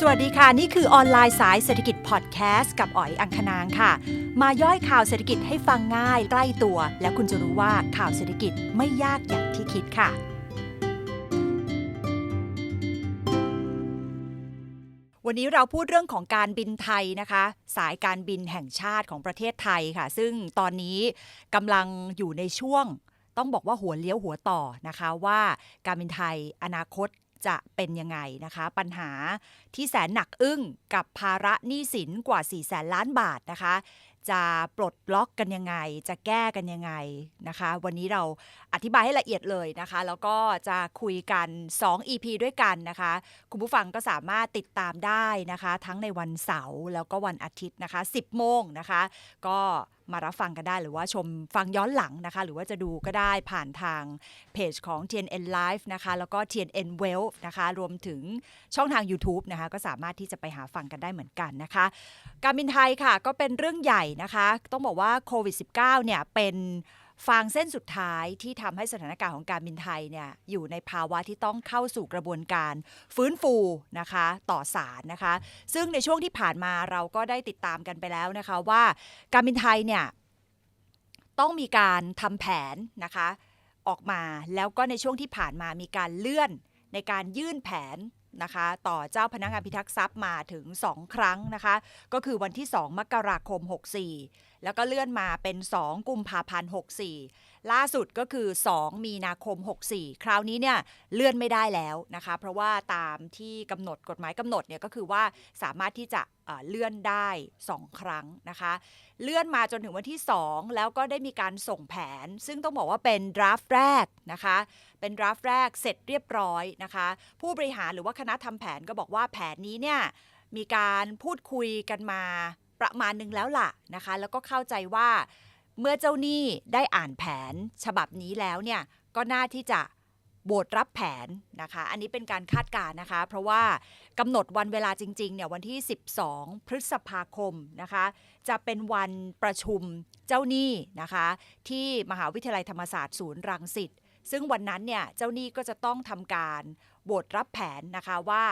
สวัสดีค่ะ นี่คือออนไลน์สายเศรษฐกิจพอดแคสต์กับอ๋อยอังคณางค่ะ มาย่อยข่าวเศรษฐกิจให้ฟังง่ายใกล้ตัว แล้วคุณจะรู้ว่าข่าวเศรษฐกิจไม่ยากอย่างที่คิดค่ะ วันนี้เราพูดเรื่องของการบินไทยนะคะ สายการบินแห่งชาติของประเทศไทยค่ะ ซึ่งตอนนี้กำลังอยู่ในช่วงต้องบอกว่าหัวเลี้ยวหัวต่อนะคะว่าการบินไทยอนาคต จะเป็นยังไงนะคะ ปัญหาที่แสนหนักอึ้งกับภาระหนี้สินกว่า 4 แสนล้านบาทนะคะ จะปลดล็อกกันยังไง จะแก้กันยังไงนะคะ วันนี้เราอธิบายให้ละเอียดเลยนะคะ แล้วก็จะคุยกัน 2 EP ด้วยกันนะคะ คุณผู้ฟังก็สามารถติดตามได้นะคะ ทั้งในวันเสาร์แล้วก็วันอาทิตย์นะคะ 10 โมงนะคะ ก็ มารับฟังกันได้ หรือว่าชมฟังย้อนหลังนะคะ หรือว่าจะดูก็ได้ผ่านทางเพจของ TNN Live นะคะ แล้วก็ TNN Wealth นะคะ รวมถึงช่องทาง YouTube นะคะ ก็สามารถที่จะไปหาฟังกันได้เหมือนกันนะคะ การบินไทยค่ะ ก็เป็นเรื่องใหญ่นะคะ ต้องบอกว่าโควิด -19 เนี่ยเป็น ฟางเส้นสุดท้ายที่ทำให้สถานการณ์ของการบินไทยเนี่ยอยู่ในภาวะที่ต้องเข้าสู่กระบวนการฟื้นฟูนะคะต่อสารนะคะ ซึ่งในช่วงที่ผ่านมาเราก็ได้ติดตามกันไปแล้วนะคะว่าการบินไทยเนี่ยต้องมีการทำแผนนะคะออกมาแล้วก็ในช่วงที่ผ่านมามีการเลื่อนในการยื่นแผน นะคะ ต่อเจ้าพนักงานพิทักษ์ทรัพย์มาถึง 2 ครั้งนะคะ ก็คือวันที่ 2 มกราคม 64 แล้วก็เลื่อนมาเป็น 2 กุมภาพันธ์ 64 ล่าสุดก็คือ 2 มีนาคม 64 คราวนี้เนี่ยเลื่อนไม่ได้แล้วนะคะ เพราะว่าตามที่กำหนดกฎหมายกำหนดเนี่ยก็คือว่าสามารถที่จะเลื่อนได้ 2 ครั้งนะคะ เลื่อนมาจนถึงวันที่ 2 แล้วก็ได้มีการส่งแผน ซึ่งต้องบอกว่าเป็นดราฟแรกนะคะ เป็นดราฟแรกเสร็จเรียบร้อยนะคะ ผู้บริหารหรือว่าคณะทำแผนก็บอกว่าแผนนี้เนี่ยมีการพูดคุยกันมาประมาณหนึ่งแล้วล่ะนะคะ แล้วก็เข้าใจว่า เมื่อเจ้าหนี้ได้อ่านแผนฉบับนี้แล้วเนี่ยก็น่าที่จะโบทรับแผนนะคะ อันนี้เป็นการคาดการณ์นะคะ เพราะว่ากำหนดวันเวลาจริงๆเนี่ยวันที่ 12 พฤษภาคมนะคะ จะเป็นวันประชุมเจ้าหนี้นะคะ ที่มหาวิทยาลัยธรรมศาสตร์ศูนย์รังสิตซึ่งวันนั้นเนี่ยเจ้าหนี้ก็จะต้องทำการโบทรับแผนนะคะว่า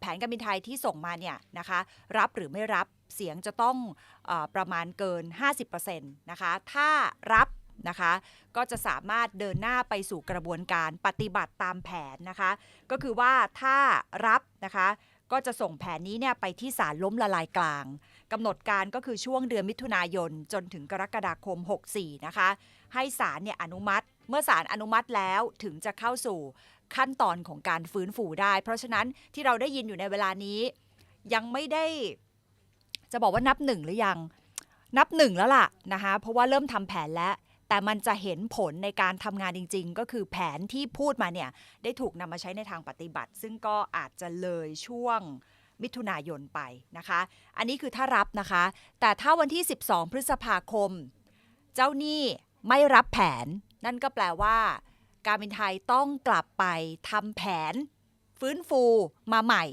แผนการบินไทยที่ส่งมาเนี่ยนะคะ รับหรือไม่รับ เสียงจะต้องอประมาณเกิน 50%นะคะ ถ้ารับนะคะก็จะสามารถเดินหน้าไปสู่กระบวนการปฏิบัติตามแผนนะคะ ก็คือว่าถ้ารับนะคะก็จะส่งแผนนี้เนี่ยไปที่ศาลล้มละลายกลางกำหนดการก็คือช่วงเดือนมิถุนายนจนถึงกรกฎาคม 64 นะคะ ให้ศาลเนี่ยอนุมัติ เมื่อศาลอนุมัติแล้วถึงจะเข้าสู่ขั้นตอนของการฟื้นฟูได้ เพราะฉะนั้นที่เราได้ยินอยู่ในเวลานี้ยังไม่ได้ จะบอกว่านับหนึ่งหรือยัง นับหนึ่งแล้วล่ะนะคะเพราะว่าเริ่มทำแผนแล้ว แต่มันจะเห็นผลในการทำงานจริง ๆ ก็คือแผนที่พูดมาเนี่ยได้ถูกนำมาใช้ในทางปฏิบัติ ซึ่งก็อาจจะเลยช่วงมิถุนายนไปนะคะ อันนี้คือถ้ารับนะคะ แต่ถ้าวันที่ 12 พฤษภาคม เจ้าหนี้ไม่รับแผน นั่นก็แปลว่า การบินไทยต้องกลับไปทำแผน ฟื้นฟูมาใหม่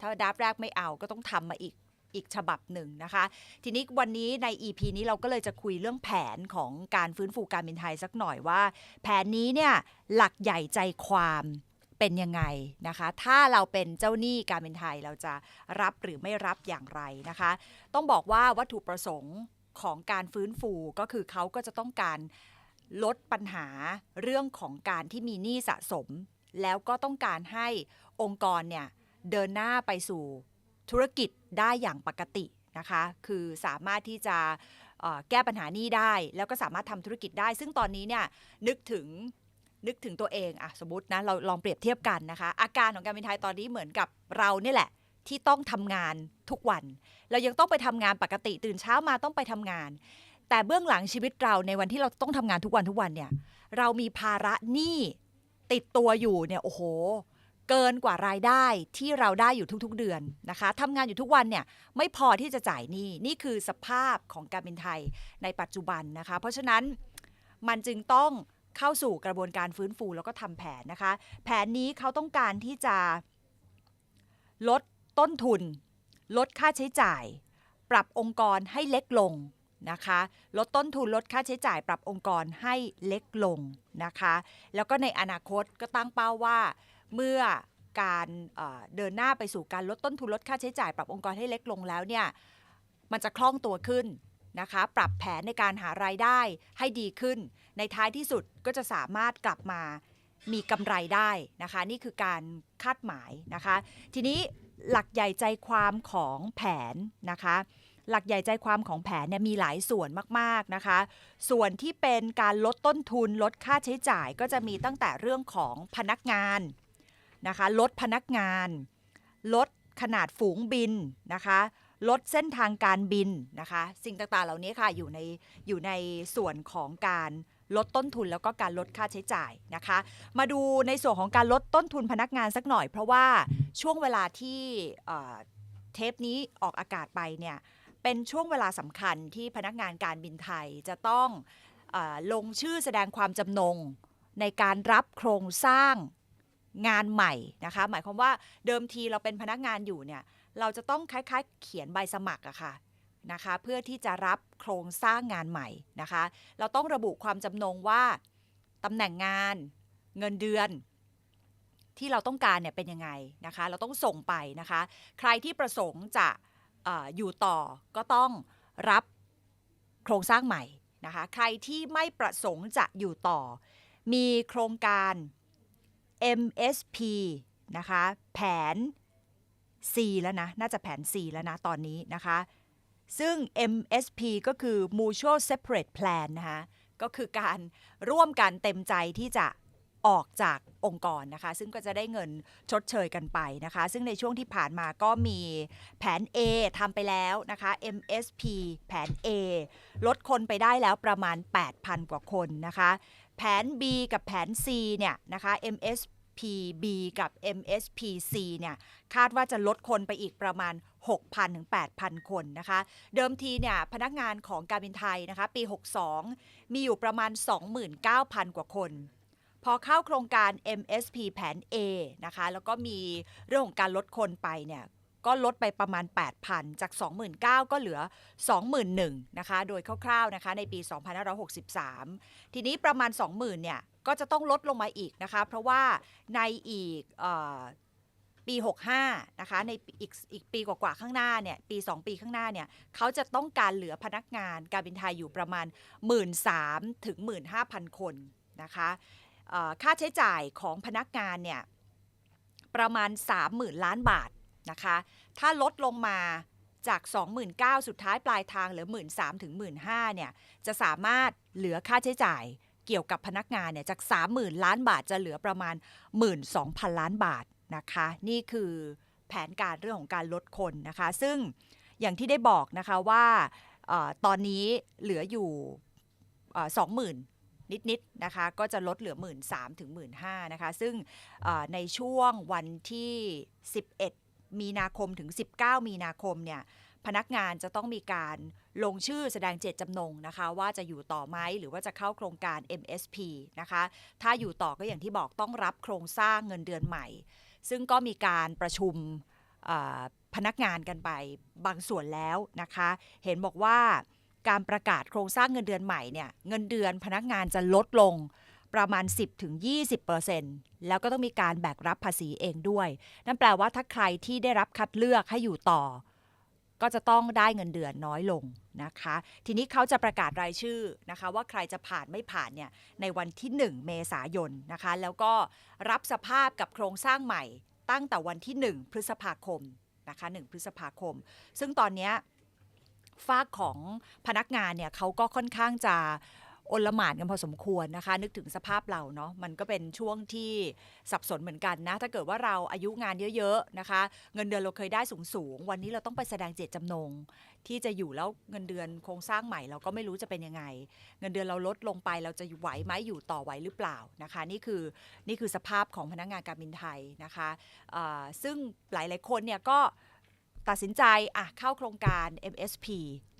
ถ้าดับแรกไม่เอาก็ต้องทำมาอีก อีกฉบับหนึ่งนะคะ ทีนี้วันนี้ใน EP นี้เราก็เลยจะคุยเรื่องแผนของการฟื้นฟูการบินไทยสักหน่อยว่า แผนนี้เนี่ยหลักใหญ่ใจความเป็นยังไงนะคะ ถ้าเราเป็นเจ้าหนี้การบินไทยเราจะรับหรือไม่รับอย่างไรนะคะ ต้องบอกว่าวัตถุประสงค์ของการฟื้นฟูก็คือเขาก็จะต้องการลดปัญหาเรื่องของการที่มีหนี้สะสม แล้วก็ต้องการให้องค์กรเนี่ยเดินหน้าไปสู่ ธุรกิจได้อย่างปกตินะคะ คือสามารถที่จะแก้ปัญหานี้ได้ แล้วก็สามารถทำธุรกิจได้ ซึ่งตอนนี้เนี่ยนึกถึงนึกถึงตัวเองอะสมมตินะเราลองเปรียบเทียบกันนะคะ อาการของการบินไทยตอนนี้เหมือนกับเราเนี่ยแหละ ที่ต้องทำงานทุกวัน เรายังต้องไปทำงานปกติตื่นเช้ามาต้องไปทำงาน แต่เบื้องหลังชีวิตเราในวันที่เราต้องทำงานทุกวันทุกวันเนี่ยเรามีภาระหนี้ติดตัวอยู่เนี่ยโอ้โห เกินกว่ารายได้ที่เราได้อยู่ทุกๆเดือนนะคะทำงานอยู่ทุกวันเนี่ยไม่พอที่จะจ่ายหนี้นี่คือสภาพของการบินไทยในปัจจุบันนะคะ เพราะฉะนั้นมันจึงต้องเข้าสู่กระบวนการฟื้นฟูแล้วก็ทำแผนนะคะ แผนนี้เขาต้องการที่จะลดต้นทุน ลดค่าใช้จ่าย ปรับองค์กรให้เล็กลงนะคะ ลดต้นทุนลดค่าใช้จ่าย ปรับองค์กรให้เล็กลงนะคะ แล้วก็ในอนาคตก็ตั้งเป้าว่า เมื่อการเดินหน้าไปสู่การลดต้นทุนลดค่าใช้จ่ายปรับองค์กรให้เล็กลงแล้วเนี่ยมันจะคล่องตัวขึ้นนะคะ ปรับแผนในการหารายได้ให้ดีขึ้น ในท้ายที่สุดก็จะสามารถกลับมามีกำไรได้นะคะ นี่คือการคาดหมายนะคะ ทีนี้หลักใหญ่ใจความของแผนนะคะ หลักใหญ่ใจความของแผนเนี่ยมีหลายส่วนมากๆนะคะ ส่วนที่เป็นการลดต้นทุนลดค่าใช้จ่ายก็จะมีตั้งแต่เรื่องของพนักงาน นะคะลดพนักงาน ลดขนาดฝูงบินนะคะลดเส้นทางการบินนะคะ สิ่งต่างๆเหล่านี้ค่ะอยู่ในอยู่ในส่วนของการลดต้นทุนแล้วก็การลดค่าใช้จ่ายนะคะ มาดูในส่วนของการลดต้นทุนพนักงานสักหน่อย เพราะว่าช่วงเวลาที่เทปนี้ออกอากาศไปเนี่ยเป็นช่วงเวลาสำคัญที่พนักงานการบินไทยจะต้องอลงชื่อแสดงความจำนงในการรับโครงสร้าง งานใหม่นะคะ หมายความว่าเดิมทีเราเป็นพนักงานอยู่เนี่ย เราจะต้องคล้ายๆ เขียนใบสมัครอะค่ะนะคะ เพื่อที่จะรับโครงสร้างงานใหม่นะคะ เราต้องระบุความจำนงว่าตำแหน่งงานเงินเดือน ที่เราต้องการเนี่ยเป็นยังไงนะคะ เราต้องส่งไปนะคะ ใครที่ประสงค์จะออยู่ต่อก็ต้องรับโครงสร้างใหม่นะคะ ใครที่ไม่ประสงค์จะอยู่ต่อ มีโครงการ MSP นะคะ แผน C แล้วนะ น่าจะแผน C แล้วนะตอนนี้นะคะ ซึ่ง MSP ก็คือ Mutual Separate Plan นะคะก็คือการร่วมกันเต็มใจที่จะออกจากองค์กรนะคะ ซึ่งก็จะได้เงินชดเชยกันไปนะคะ ซึ่งในช่วงที่ผ่านมาก็มีแผน A ทำไปแล้วนะคะ MSP แผน A ลดคนไปได้แล้วประมาณ 8,000 กว่าคนนะคะ แผน B กับแผน C เนี่ยนะคะ MSPB กับ MSPC เนี่ยคาดว่าจะลดคนไปอีกประมาณ 6,000 ถึง 8,000 คนนะคะ เดิมทีเนี่ยพนักงานของการบินไทยนะคะปี 62 มีอยู่ประมาณ 29,000 กว่าคนพอเข้าโครงการ MSP แผน A นะคะ แล้วก็มีเรื่องของการลดคนไปเนี่ย ก็ลดไปประมาณ 8,000 จาก 29,000 ก็เหลือ 21,000นะคะ โดยคร่าวๆนะคะในปี 2563 ทีนี้ประมาณ 20,000เนี่ยก็จะต้องลดลงมาอีกนะคะ เพราะว่าในอีกออปี 65 นะคะ ในอีกอีกปีกว่าๆข้างหน้าเนี่ย ปี 2 ปีข้างหน้าเนี่ย เขาจะต้องการเหลือพนักงานการบินไทยอยู่ประมาณ 13,000ถึง 15,000 คนนะคะค่าใช้จ่ายของพนักงานเนี่ย ประมาณ 30,000 ล้านบาท นะคะ ถ้าลดลงมาจาก 29,000 สุดท้ายปลายทางเหลือ 13,000ถึง15,000เนี่ย จะสามารถเหลือค่าใช้จ่ายเกี่ยวกับพนักงานเนี่ยจาก 30,000 ล้านบาทจะเหลือประมาณ 12,000 ล้านบาทนะคะ นี่คือแผนการเรื่องของการลดคนนะคะ ซึ่งอย่างที่ได้บอกนะคะว่าออตอนนี้เหลืออยู่สองหมื่นนิดๆนะคะ ก็จะลดเหลือ 1 3ื่นถึง1 5ื่นนะคะ ซึ่งในช่วงวันที่ 11 มีนาคมถึง 19 มีนาคมเนี่ยพนักงานจะต้องมีการลงชื่อแสดงเจตจำนงนะคะ ว่าจะอยู่ต่อไหมหรือว่าจะเข้าโครงการ MSP นะคะ ถ้าอยู่ต่อก็อย่างที่บอกต้องรับโครงสร้างเงินเดือนใหม่ ซึ่งก็มีการประชุมพนักงานกันไปบางส่วนแล้วนะคะ เห็นบอกว่าการประกาศโครงสร้างเงินเดือนใหม่เนี่ยเงินเดือนพนักงานจะลดลง ประมาณ 10-20%แล้วก็ต้องมีการแบกรับภาษีเองด้วย นั่นแปลว่าถ้าใครที่ได้รับคัดเลือกให้อยู่ต่อ ก็จะต้องได้เงินเดือนน้อยลงนะคะ ทีนี้เขาจะประกาศรายชื่อนะคะ ว่าใครจะผ่านไม่ผ่านเนี่ยในวันที่ 1 เมษายนนะคะ แล้วก็รับสภาพกับโครงสร้างใหม่ตั้งแต่วันที่ 1 พฤษภาคมนะคะ1พฤษภาคม ซึ่งตอนนี้ฝากของพนักงานเนี่ยเขาก็ค่อนข้างจะ อลหมานกันพอสมควรนะคะ นึกถึงสภาพเราเนาะมันก็เป็นช่วงที่สับสนเหมือนกันนะ ถ้าเกิดว่าเราอายุงานเยอะๆนะคะ เงินเดือนเราเคยได้สูงๆ วันนี้เราต้องไปแสดงเจตจำนง ที่จะอยู่แล้วเงินเดือนโครงสร้างใหม่เราก็ไม่รู้จะเป็นยังไง เงินเดือนเราลดลงไปเราจะไหวไหมอยู่ต่อไหวหรือเปล่านะคะ นี่คือนี่คือสภาพของพนักงานการบินไทยนะคะซึ่งหลายๆคนเนี่ยก็ ตัดสินใจอะเข้าโครงการ MSP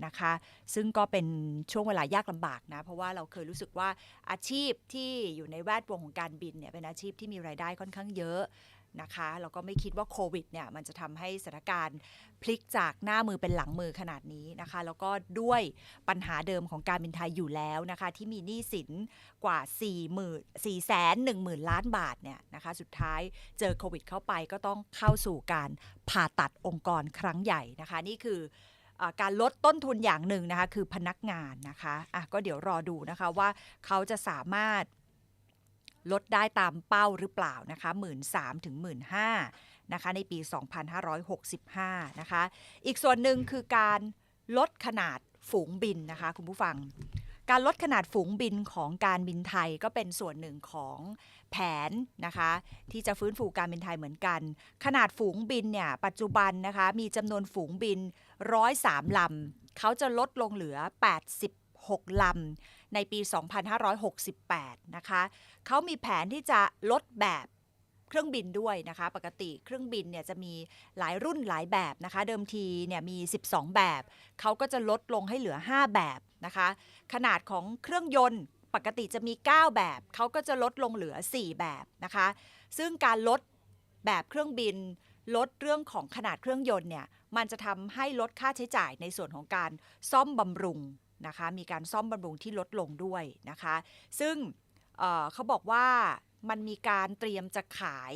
นะคะ ซึ่งก็เป็นช่วงเวลายากลำบากนะ เพราะว่าเราเคยรู้สึกว่าอาชีพที่อยู่ในแวดวงของการบินเนี่ยเป็นอาชีพที่มีรายได้ค่อนข้างเยอะ นะคะแล้วก็ไม่คิดว่าโควิดเนี่ยมันจะทำให้สถานการณ์พลิกจากหน้ามือเป็นหลังมือขนาดนี้นะคะ แล้วก็ด้วยปัญหาเดิมของการบินไทยอยู่แล้วนะคะ ที่มีหนี้สินกว่า 4 0 0 0 0 4แสน1 0,000 ล้านบาทเนี่ยนะคะ สุดท้ายเจอโควิดเข้าไปก็ต้องเข้าสู่การผ่าตัดองค์กรครั้งใหญ่นะคะ นี่คือเออการลดต้นทุนอย่างหนึ่งนะคะ คือพนักงานนะคะอะก็เดี๋ยวรอดูนะคะว่าเขาจะสามารถ ลดได้ตามเป้าหรือเปล่านะคะ 1 3ื่นถึง1 5ื่นนะคะในปี 2565 นะคะ อีกส่วนหนึ่งคือการลดขนาดฝูงบินนะคะคุณผู้ฟัง การลดขนาดฝูงบินของการบินไทยก็เป็นส่วนหนึ่งของแผนนะคะ ที่จะฟื้นฟูการบินไทยเหมือนกัน ขนาดฝูงบินเนี่ยปัจจุบันนะคะมีจำนวนฝูงบิน 103ลำเขาจะลดลงเหลือ 6 ลำ ในปี 2568 นะคะ เขามีแผนที่จะลดแบบเครื่องบินด้วยนะคะ ปกติเครื่องบินเนี่ยจะมีหลายรุ่นหลายแบบนะคะ เดิมทีเนี่ยมี 12 แบบ เขาก็จะลดลงให้เหลือ 5 แบบนะคะ ขนาดของเครื่องยนต์ปกติจะมี 9 แบบ เขาก็จะลดลงเหลือ 4 แบบนะคะ ซึ่งการลดแบบเครื่องบิน ลดเรื่องของขนาดเครื่องยนต์เนี่ย มันจะทำให้ลดค่าใช้จ่ายในส่วนของการซ่อมบำรุง นะคะ มีการซ่อมบำรุงที่ลดลงด้วยนะคะ ซึ่งเเขาบอกว่ามันมีการเตรียมจะขาย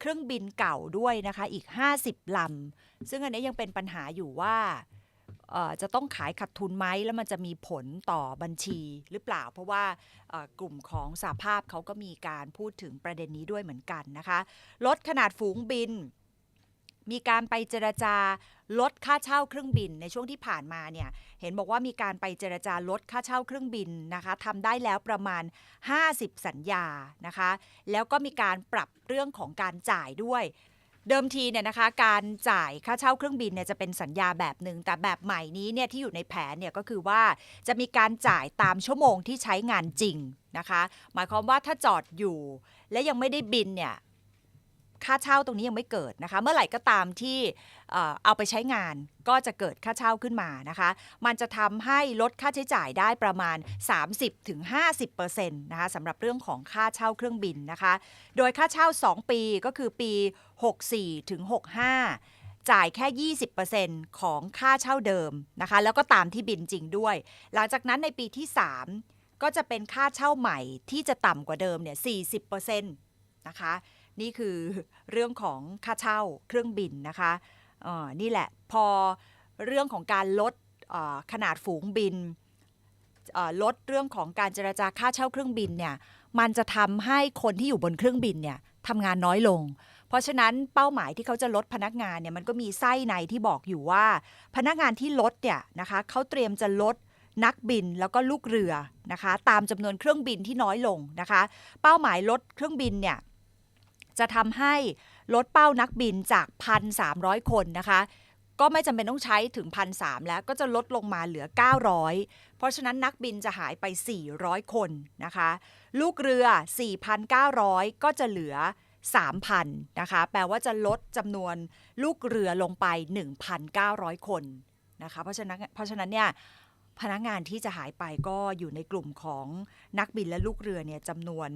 เครื่องบินเก่าด้วยนะคะอีก 50ลำซึ่งอันนี้ยังเป็นปัญหาอยู่ว่าจะต้องขายขาดทุนไหมแล้วมันจะมีผลต่อบัญชีหรือเปล่า เพราะว่ากลุ่มของสาภาพเขาก็มีการพูดถึงประเด็นนี้ด้วยเหมือนกันนะคะ ลดขนาดฝูงบิน มีการไปเจรจาลดค่าเช่าเครื่องบินในช่วงที่ผ่านมาเนี่ยเห็นบอกว่ามีการไปเจรจาลดค่าเช่าเครื่องบินนะคะทำได้แล้วประมาณ 50 สัญญานะคะ แล้วก็มีการปรับเรื่องของการจ่ายด้วยเดิมทีเนี่ยนะคะการจ่ายค่าเช่าเครื่องบินเนี่ยจะเป็นสัญญาแบบหนึ่งแต่แบบใหม่นี้เนี่ยที่อยู่ในแผนเนี่ยก็คือว่าจะมีการจ่ายตามชั่วโมงที่ใช้งานจริงนะคะ หมายความว่าถ้าจอดอยู่ และยังไม่ได้บินเนี่ย ค่าเช่าตรงนี้ยังไม่เกิดนะคะ เมื่อไหร่ก็ตามที่เอาไปใช้งานก็จะเกิดค่าเช่าขึ้นมานะคะ มันจะทำให้ลดค่าใช้จ่ายได้ประมาณ 30-50%นะคะสำหรับเรื่องของค่าเช่าเครื่องบินนะคะ โดยค่าเช่า 2 ปีก็คือปี 64ถึง65จ่ายแค่ 20%ของค่าเช่าเดิมนะคะ แล้วก็ตามที่บินจริงด้วย หลังจากนั้นในปีที่ 3 ก็จะเป็นค่าเช่าใหม่ที่จะต่ำกว่าเดิมเนี่ย40%นะคะ นี่คือเรื่องของค่าเช่าเครื่องบินนะคะอ่อนี่แหละพอเรื่องของการลดขนาดฝูงบินลดเรื่องของการเจราจาค่าเช่าเครื่องบินเนี่ยมันจะทำให้คนที่อยู่บนเครื่องบินเนี่ยทำงานน้อยลง เพราะฉะนั้นเป้าหมายที่เขาจะลดพนักงานเนี่ยมันก็มีไส้ในที่บอกอยู่ว่า พนักงานที่ลดเนี่ยนะคะเขาเตรียมจะลดนักบินแล้วก็ลูกเรือนะคะ ตามจำนวนเครื่องบินที่น้อยลงนะคะ เป้าหมายลดเครื่องบินเนี่ย จะทำให้ลดเป้านักบินจาก 1,300 คนนะคะ ก็ไม่จำเป็นต้องใช้ถึง 1,300 แล้วก็จะลดลงมาเหลือ 900 เพราะฉะนั้นนักบินจะหายไป 400 คนนะคะ ลูกเรือ 4,900 ก็จะเหลือ 3,000 นะคะ แปลว่าจะลดจำนวนลูกเรือลงไป 1,900 คนนะคะ เพราะฉะนั้นเพราะฉะนั้นเนี่ย พนักงานที่จะหายไปก็อยู่ในกลุ่มของนักบินและลูกเรือเนี่ยจำนวน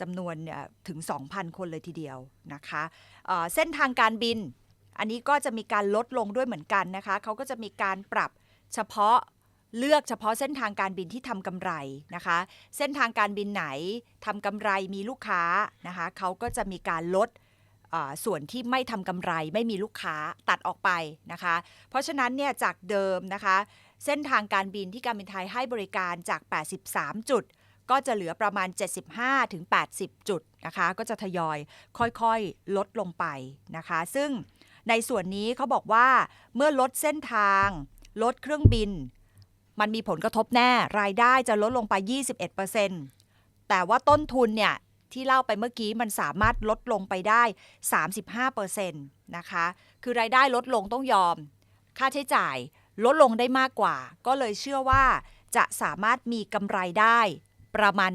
จำนวนเนี่ยถึง 2,000 คนเลยทีเดียวนะคะเอ่อเส้นทางการบิน อันนี้ก็จะมีการลดลงด้วยเหมือนกันนะคะเขาก็จะมีการปรับเฉพาะเลือกเฉพาะเส้นทางการบินที่ทำกำไรนะคะ เส้นทางการบินไหนทำกำไรมีลูกค้านะคะเขาก็จะมีการลดส่วนที่ไม่ทำกำไรไม่มีลูกค้าตัดออกไปนะคะ เพราะฉะนั้นเนี่ยจากเดิมนะคะ เส้นทางการบินที่การบินไทยให้บริการจาก 83 จุด ก็จะเหลือประมาณ 75-80 จุดนะคะ ก็จะทยอยค่อยๆ ลดลงไปนะคะ ซึ่งในส่วนนี้เขาบอกว่าเมื่อลดเส้นทาง ลดเครื่องบิน มันมีผลกระทบแน่ รายได้จะลดลงไป 21%แต่ว่าต้นทุนเนี่ยที่เล่าไปเมื่อกี้มันสามารถลดลงไปได้ 35%นะคะ คือรายได้ลดลงต้องยอม ค่าใช้จ่าย ลดลงได้มากกว่า ก็เลยเชื่อว่าจะสามารถมีกำไรได้ประมาณ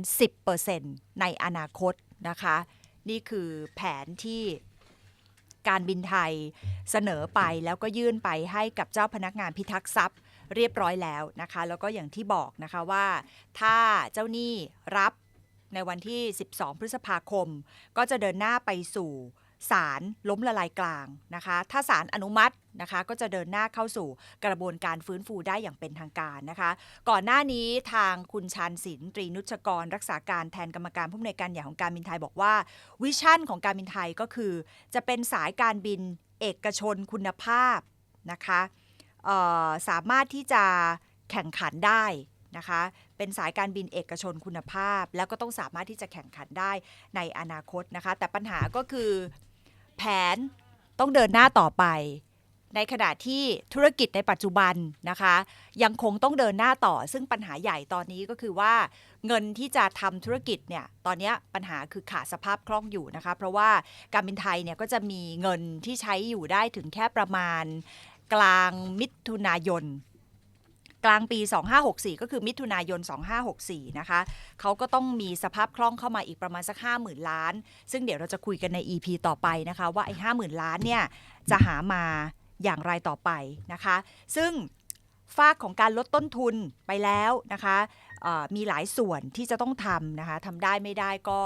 10%ในอนาคตนะคะ นี่คือแผนที่การบินไทยเสนอไปแล้วก็ยื่นไปให้กับเจ้าพนักงานพิทักษ์ทรัพย์เรียบร้อยแล้วนะคะ แล้วก็อย่างที่บอกนะคะว่า ถ้าเจ้าหนี้รับในวันที่ 12 พฤษภาคม ก็จะเดินหน้าไปสู่ ศาลล้มละลายกลางนะคะ ถ้าศาลอนุมัตินะคะก็จะเดินหน้าเข้าสู่กระบวนการฟื้นฟูได้อย่างเป็นทางการนะคะ ก่อนหน้านี้ทางคุณชานศิลป์ตรีนุชกร รักษาการแทนกรรมการผู้อำนวยการใหญ่ของการบินไทยบอกว่า วิชั่นของการบินไทยก็คือ จะเป็นสายการบินเอกชนคุณภาพนะคะสามารถที่จะแข่งขันได้นะคะ เป็นสายการบินเอกชนคุณภาพ แล้วก็ต้องสามารถที่จะแข่งขันได้ในอนาคตนะคะ แต่ปัญหาก็คือ แผนต้องเดินหน้าต่อไป ในขณะที่ธุรกิจในปัจจุบันนะคะ ยังคงต้องเดินหน้าต่อ ซึ่งปัญหาใหญ่ตอนนี้ก็คือว่า เงินที่จะทำธุรกิจเนี่ยตอนนี้ปัญหาคือขาดสภาพคล่องอยู่นะคะ เพราะว่าการบินไทยเนี่ยก็จะมีเงินที่ใช้อยู่ได้ถึงแค่ประมาณกลางมิถุนายน กลางปี 2564 ก็คือมิถุนายน 2564 นะคะเขาก็ต้องมีสภาพคล่องเข้ามาอีกประมาณสัก 50,000 ล้าน ซึ่งเดี๋ยวเราจะคุยกันใน EP ต่อไปนะคะ ว่าไอ้50,000 ล้านเนี่ยจะหามาอย่างไรต่อไปนะคะ ซึ่งฝากของการลดต้นทุนไปแล้วนะคะมีหลายส่วนที่จะต้องทำนะคะทำได้ไม่ได้ก็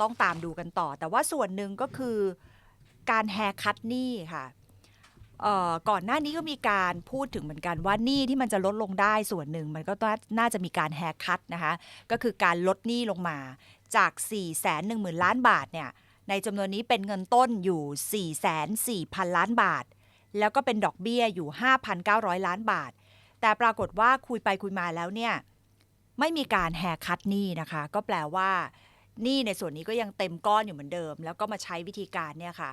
ต้องตามดูกันต่อ แต่ว่าส่วนหนึ่งก็คือการแฮร์คัตหนี้ค่ะ ก่อนหน้านี้ก็มีการพูดถึงเหมือนกันว่าหนี้ที่มันจะลดลงได้ส่วนหนึ่ง มันก็น่าจะมีการแฮร์คัตนะคะก็คือการลดหนี้ลงมาจาก 4 1 0 0 0 0 ล้านบาทเนี่ยในจำนวนนี้เป็นเงินต้นอยู่ 4 4 0 0 0 ล้านบาท แล้วก็เป็นดอกเบี้ยอยู่ 5,900 ล้านบาท แต่ปรากฏว่าคุยไปคุยมาแล้วเนี่ยไม่มีการแฮร์คัตหนี้นะคะ ก็แปลว่าหนี้ในส่วนนี้ก็ยังเต็มก้อนอยู่เหมือนเดิม แล้วก็มาใช้วิธีการเนี่ยค่ะ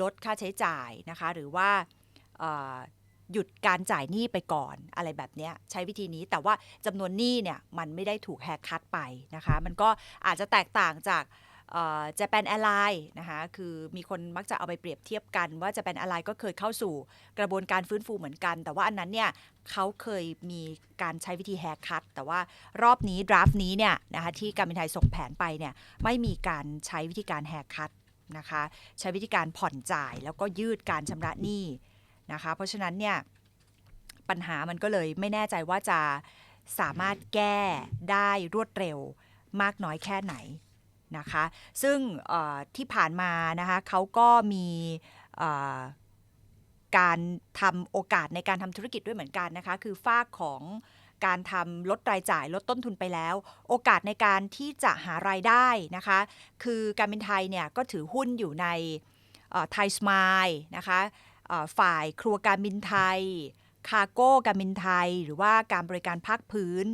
ลดค่าใช้จ่ายนะคะ หรือว่า หยุดการจ่ายหนี้ไปก่อนอะไรแบบนี้ใช้วิธีนี้แต่ว่าจำนวนหนี้เนี่ยมันไม่ได้ถูกแฮกคัตไปนะคะ มันก็อาจจะแตกต่างจากเจแปนแอร์ไลน์นะคะคือมีคนมักจะเอาไปเปรียบเทียบกันว่าจะเป็นอะไรก็เคยเข้าสู่กระบวนการฟื้นฟูเหมือนกัน แต่ว่าอันนั้นเนี่ยเขาเคยมีการใช้วิธีแฮกคัตแต่ว่ารอบนี้ดราฟนี้เนี่ยนะคะที่การบินไทยส่งแผนไปเนี่ยไม่มีการใช้วิธีการแฮกคัตนะคะใช้วิธีการผ่อนจ่ายแล้วก็ยืดการชำระหนี้ นะคะ เพราะฉะนั้นเนี่ยปัญหามันก็เลยไม่แน่ใจว่าจะสามารถแก้ได้รวดเร็วมากน้อยแค่ไหนนะคะ ซึ่งที่ผ่านมานะคะเขาก็มีการทำโอกาสในการทำธุรกิจด้วยเหมือนกันนะคะ คือฝากของการทำลดรายจ่ายลดต้นทุนไปแล้ว โอกาสในการที่จะหารายได้นะคะ คือการบินไทยเนี่ยก็ถือหุ้นอยู่ในไทยสมายนะคะ ฝ่ายครัวการบินไทย คารโก้การบินไทย หรือว่าการบริการภาคพื้น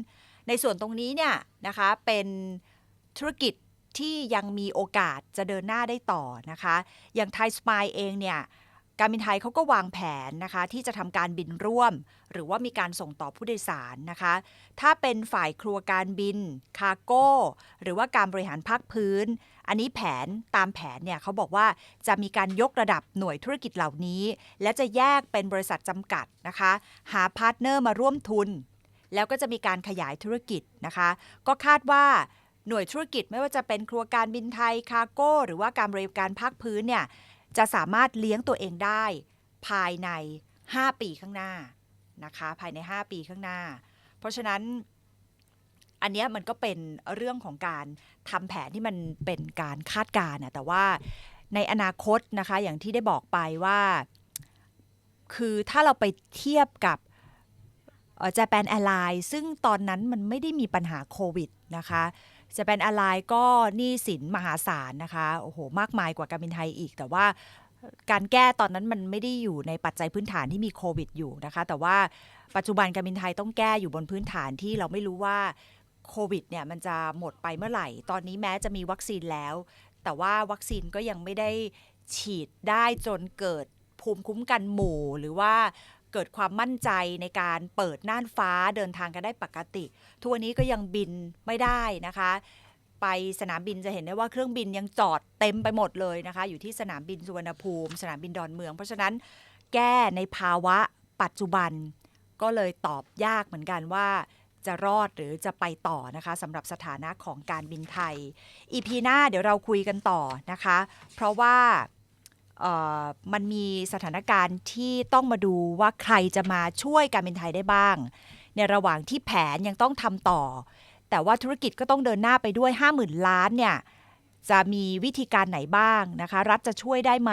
ในส่วนตรงนี้เนี่ยนะคะเป็นธุรกิจที่ยังมีโอกาสจะเดินหน้าได้ต่อนะคะ อย่างไทยสมายเองเนี่ยการบินไทยเขาก็วางแผนนะคะที่จะทำการบินร่วม หรือว่ามีการส่งต่อผู้โดยสารนะคะ ถ้าเป็นฝ่ายครัวการบิน คารโก้ หรือว่าการบริหารภาคพื้น อันนี้แผนตามแผนเนี่ยเขาบอกว่าจะมีการยกระดับหน่วยธุรกิจเหล่านี้ และจะแยกเป็นบริษัทจำกัดนะคะ หาพาร์ทเนอร์มาร่วมทุน แล้วก็จะมีการขยายธุรกิจนะคะ ก็คาดว่าหน่วยธุรกิจไม่ว่าจะเป็นครัวการบินไทยคารโก้ หรือว่าการบริการภาคพื้นเนี่ยจะสามารถเลี้ยงตัวเองได้ ภายใน 5 ปีข้างหน้านะคะ ภายใน 5 ปีข้างหน้า เพราะฉะนั้น อันนี้มันก็เป็นเรื่องของการทำแผนที่มันเป็นการคาดการณ์แต่ว่าในอนาคตนะคะอย่างที่ได้บอกไปว่า คือถ้าเราไปเทียบกับเจแปนแอร์ไลน์ซึ่งตอนนั้นมันไม่ได้มีปัญหาโควิดนะคะเจแปนแอร์ไลน์ก็หนี้สินมหาศาลนะคะโอ้โหมากมายกว่าการบินไทยอีก แต่ว่าการแก้ตอนนั้นมันไม่ได้อยู่ในปัจจัยพื้นฐานที่มีโควิดอยู่นะคะ แต่ว่าปัจจุบันการบินไทยต้องแก้อยู่บนพื้นฐานที่เราไม่รู้ว่า โควิดเนี่ยมันจะหมดไปเมื่อไหร่ ตอนนี้แม้จะมีวัคซีนแล้ว แต่ว่าวัคซีนก็ยังไม่ได้ฉีดได้จนเกิดภูมิคุ้มกันหมู่หรือว่าเกิดความมั่นใจในการเปิดน่านฟ้าเดินทางกันได้ปกติ ทุกวันนี้ก็ยังบินไม่ได้นะคะ ไปสนามบินจะเห็นได้ว่าเครื่องบินยังจอดเต็มไปหมดเลยนะคะ อยู่ที่สนามบินสุวรรณภูมิ สนามบินดอนเมือง เพราะฉะนั้นแก้ในภาวะปัจจุบันก็เลยตอบยากเหมือนกันว่า จะรอดหรือจะไปต่อนะคะสำหรับสถานะของการบินไทย อีพีหน้าเดี๋ยวเราคุยกันต่อนะคะ เพราะว่ามันมีสถานการณ์ที่ต้องมาดูว่าใครจะมาช่วยการบินไทยได้บ้าง ในระหว่างที่แผนยังต้องทำต่อ แต่ว่าธุรกิจก็ต้องเดินหน้าไปด้วย 50,000 ล้านเนี่ยจะมีวิธีการไหนบ้างนะคะ รัฐจะช่วยได้ไหม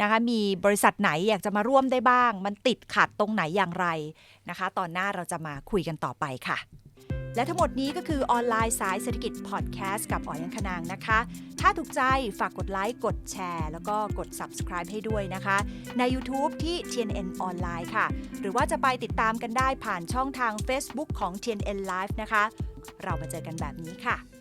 นะคะมีบริษัทไหนอยากจะมาร่วมได้บ้าง มันติดขัดตรงไหนอย่างไรนะคะ ตอนหน้าเราจะมาคุยกันต่อไปค่ะ และทั้งหมดนี้ก็คือออนไลน์สายเศรษฐกิจพอดแคสต์กับอ๋อยังขนางนะคะ ถ้าถูกใจฝากกดไลค์กดแชร์ แล้วก็กด subscribe ให้ด้วยนะคะ ใน YouTube ที่ TNN ออนไลน์ค่ะ หรือว่าจะไปติดตามกันได้ผ่านช่องทาง Facebook ของ TNN Live นะคะ เรามาเจอกันแบบนี้ค่ะ